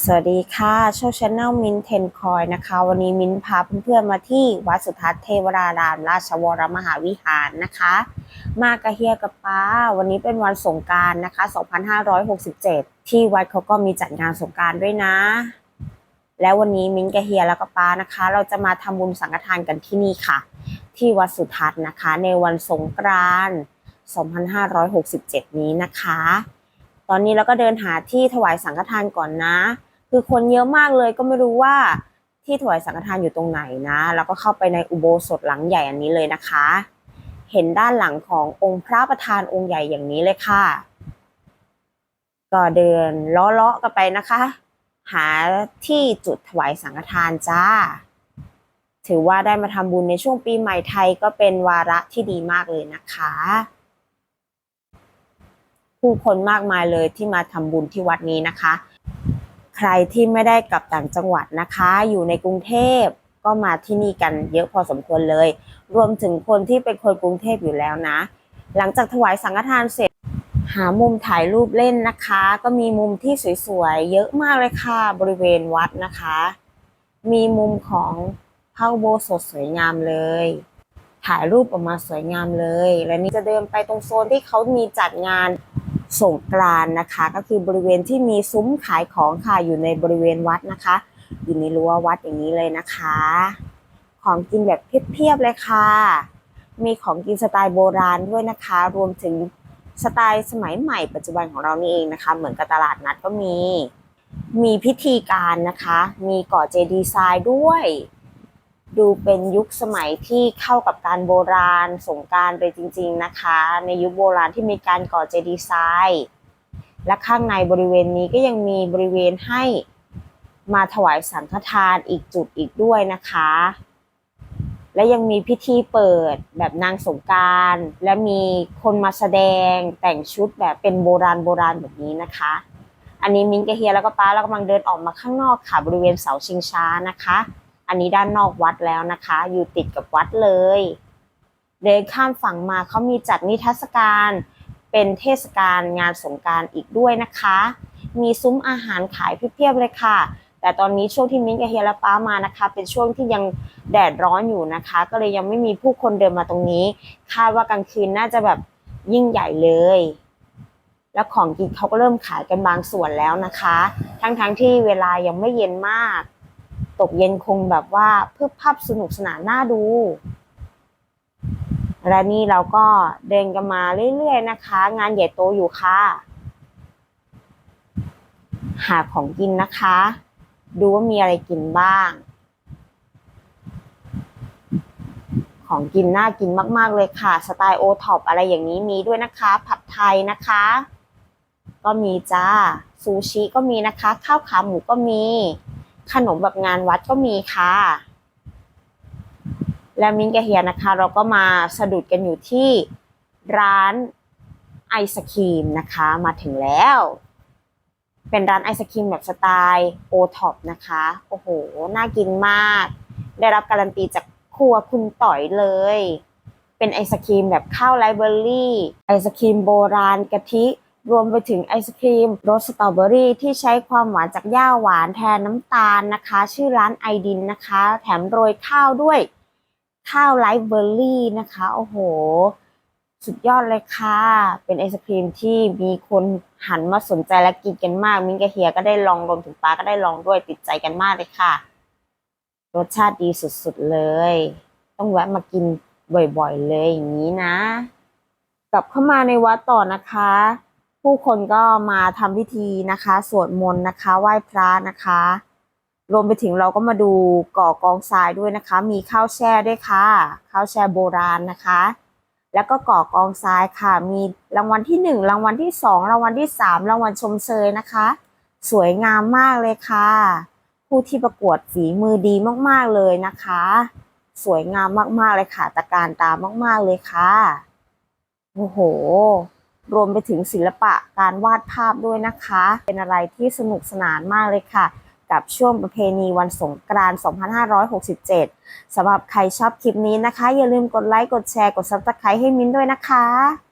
สวัสดีค่ะโชว์ชาแนลมินเทนคอยนะคะ วันนี้มินพาเพื่อนๆมาที่วัดสุทัศน์เทวราราม ราชวรมหาวิหารนะคะ มากระเฮียกับป้า วันนี้เป็นวันสงการนะคะ 2567 ที่วัดเขาก็มีจัดงานสงการด้วยนะ แล้ววันนี้มินกระเฮียแล้วก็ป้านะคะ เราจะมาทำบุญสังฆทานกันที่นี่ค่ะ ที่วัดสุทัศน์นะคะ ในวันสงกรานต์2567 นี้นะคะ อนนี้เราก็เดินหาที่ถวายสังฆทานก่อนนะ คือคนเยอะมากเลยก็ไม่รู้ว่าที่ถวายสังฆทานอยู่ตรงไหนนะแล้วก็เข้าไปในอุโบสถหลังใหญ่อันนี้เลยนะคะ เห็นด้านหลังขององค์พระประธานองค์ใหญ่อย่างนี้เลยค่ะ ก็เดินเลาะๆกันไปนะคะ หาที่จุดถวายสังฆทานจ้า ถือว่าได้มาทำบุญในช่วงปีใหม่ไทยก็เป็นวาระที่ดีมากเลยนะคะ ผู้คนมากมายเลยที่มาทำบุญที่วัดนี้นะคะ ใครที่ไม่ได้กลับต่างจังหวัดนะคะ อยู่ในกรุงเทพก็มาที่นี่กันเยอะพอสมควรเลย รวมถึงคนที่เป็นคนกรุงเทพอยู่แล้วนะ หลังจากถวายสังฆทานเสร็จ หามุมถ่ายรูปเล่นนะคะ ก็มีมุมที่สวยๆ เยอะมากเลยค่ะ บริเวณวัดนะคะ มีมุมของพระโบสถสวยงามเลย ถ่ายรูปออกมาสวยงามเลย และนี่จะเดินไปตรงโซนที่เขามีจัดงาน สงกรานนะคะ ก็คือบริเวณที่มีซุ้มขายของค่ะอยู่ในบริเวณวัดนะคะ อยู่ในรั้ววัดอย่างนี้เลยนะคะ ของกินแบบเพียบๆเลยค่ะ มีของกินสไตล์โบราณด้วยนะคะ รวมถึงสไตล์สมัยใหม่ปัจจุบันของเรานี่เองนะคะ เหมือนกับตลาดนัดก็มี มีพิธีการนะคะ มีก่อเจดีย์ทรายด้วย ดูเป็นยุคสมัยที่เข้ากับการโบราณสงการเลยจริง ๆนะคะ ในยุคโบราณที่มีการก่อเจดีย์ทรายและข้างในบริเวณนี้ก็ยังมีบริเวณให้มาถวายสังฆทานอีกจุดอีกด้วยนะคะ และยังมีพิธีเปิดแบบนางสงการและมีคนมาแสดงแต่งชุดแบบเป็นโบราณโบราณแบบนี้นะคะ อันนี้มิ้นกับเฮียแล้วก็ป้าเรากำลังเดินออกมาข้างนอกค่ะบริเวณเสาชิงช้านะคะ อันนี้ด้านนอกวัดแล้วนะคะ อยู่ติดกับวัดเลยเดินข้ามฝั่งมาเขามีจัดนิทรรศการเป็นเทศกาลงานสงการอีกด้วยนะคะ มีซุ้มอาหารขายเพียบเลยค่ะ แต่ตอนนี้ช่วงที่มิ้นกับเฮียและป้ามานะคะ เป็นช่วงที่ยังแดดร้อนอยู่นะคะ ก็เลยยังไม่มีผู้คนเดินมาตรงนี้ คาดว่ากลางคืนน่าจะแบบยิ่งใหญ่เลย แล้วของกินเขาก็เริ่มขายกันบางส่วนแล้วนะคะ ทั้งๆที่เวลายังไม่เย็นมาก ตกเย็นคงแบบว่าเพื่อภาพสนุกสนานน่าดู และนี่เราก็เดินกันมาเรื่อยๆนะคะ งานใหญ่โตอยู่ค่ะ หาของกินนะคะ ดูว่ามีอะไรกินบ้าง ของกินน่ากินมากๆเลยค่ะ สไตล์โอท็อปอะไรอย่างนี้มีด้วยนะคะ ผัดไทยนะคะ ก็มีจ้าซูชิก็มีนะคะ ข้าวขาหมูก็มี ขนมแบบงานวัดก็มีค่ะ และมิ้นกับเฮียนะคะ เราก็มาสะดุดกันอยู่ที่ร้านไอศครีมนะคะ มาถึงแล้ว เป็นร้านไอศครีมแบบสไตล์โอท็อปนะคะ โอ้โห น่ากินมาก ได้รับการันตีจากครัวคุณต่อยเลย เป็นไอศครีมแบบข้าวไรเบอรี่ ไอศครีมโบราณกะทิ รวมไปถึงไอศครีมรสสตรอเบอรี่ที่ใช้ความหวานจากหญ้าหวานแทนน้ำตาลนะคะ ชื่อร้านไอดินนะคะ แถมโรยข้าวด้วยข้าวไรเบอร์รี่นะคะ โอ้โห สุดยอดเลยค่ะ เป็นไอศครีมที่มีคนหันมาสนใจและกินกันมาก มิ้นท์กับเฮียก็ได้ลองรวมถึงป้าก็ได้ลองด้วยติดใจกันมากเลยค่ะ รสชาติดีสุดๆเลย ต้องแวะมากินบ่อยๆเลยอย่างนี้นะ กลับเข้ามาในวัดต่อนะคะ ผู้คนก็มาทำพิธีนะคะ สวดมนต์นะคะ ไหว้พระนะคะ รวมไปถึงเราก็มาดูก่อกองทรายด้วยนะคะ มีข้าวแช่ด้วยค่ะ ข้าวแช่โบราณนะคะ แล้วก็ก่อกองทรายค่ะ มีรางวัลที่หนึ่งรางวัลที่สองรางวัลที่สามรางวัลชมเชยนะคะ สวยงามมากเลยค่ะ ผู้ที่ประกวดฝีมือดีมากๆเลยนะคะ สวยงามมากๆเลยค่ะตะการตามากๆเลยค่ะ โอ้โห รวมไปถึงศิลปะการวาดภาพด้วยนะคะ เป็นอะไรที่สนุกสนานมากเลยค่ะ กับช่วงประเพณีวันสงกรานต์2567สำหรับใครชอบคลิปนี้นะคะ อย่าลืมกดไลค์ กดแชร์ กดซับสไครต์ให้มิ้นด้วยนะคะ